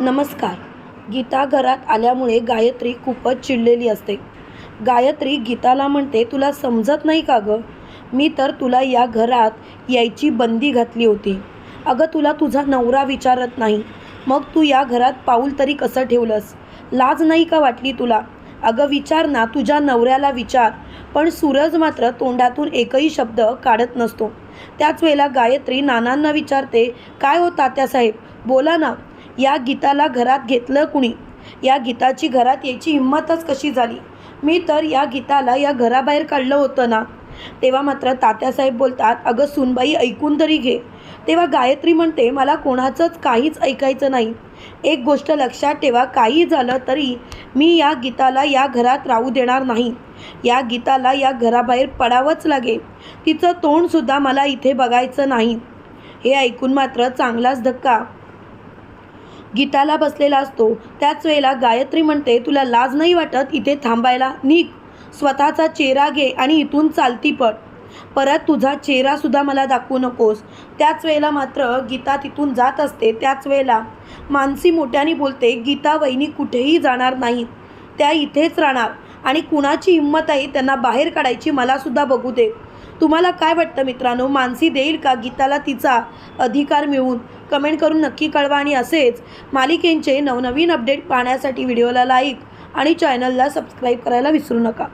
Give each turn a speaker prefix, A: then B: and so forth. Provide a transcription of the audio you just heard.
A: नमस्कार. गीता घरात आल्यामुळे गायत्री खूपच चिडलेली असते. गायत्री गीताला म्हणते तुला समजत नाही का गं? मी तर तुला या घरात यायची बंदी घातली होती. अगं तुला तुझा नवरा विचारत नाही. मग तू या घरात पाऊल तरी कसं ठेवलंस? लाज नाही का वाटली तुला? अगं विचार ना तुझ्या नवऱ्याला विचार. पण सूरज मात्र तोंडातून एकही शब्द काढत नसतो. त्याच वेळेला गायत्री नानांना विचारते काय हो तात्यासाहेब? बोला ना या गीताला घरात घेतलं कुणी? या गीताची घरात यायची हिंमतच कशी झाली? मी तर या गीताला या घराबाहेर काढलं होतं ना. तेव्हा मात्र तात्यासाहेब बोलतात अगं सुनबाई ऐकून तरी घे. तेव्हा गायत्री म्हणते मला कोणाचंच काहीच ऐकायचं नाही. एक गोष्ट लक्षात ठेवा काही झालं तरी मी या गीताला या घरात राहू देणार नाही. या गीताला या घराबाहेर पडावंच लागेल. तिचं तोंडसुद्धा मला इथे बघायचं नाही. हे ऐकून मात्र चांगलाच धक्का. गीताला बसलेला असतो. त्याच वेळेला गायत्री म्हणते तुला लाज नाही वाटत? इथे थांबायला निघ. स्वतःचा चेहरा घे आणि इथून चालती पड परत तुझा चेहरासुद्धा मला दाखवू नकोस. त्याच वेळेला मात्र गीता तिथून जात असते. त्याच वेळेला मानसी मोठ्याने बोलते गीता वहिनी कुठेही जाणार नाहीत त्या इथेच राहणार. आणि कुणाची हिंमत आहे त्यांना बाहेर काढायची मलासुद्धा बघू दे. तुम्हाला काय वाटतं मित्रांनो? मानसी देईल का? गीताला तिचा अधिकार मिळवून? कमेंट करून नक्की कळवा आणि असेच मालिकेंचे नवनवीन अपडेट पाहण्यासाठी व्हिडिओला लाईक आणि चॅनलला सबस्क्राईब करायला विसरू नका.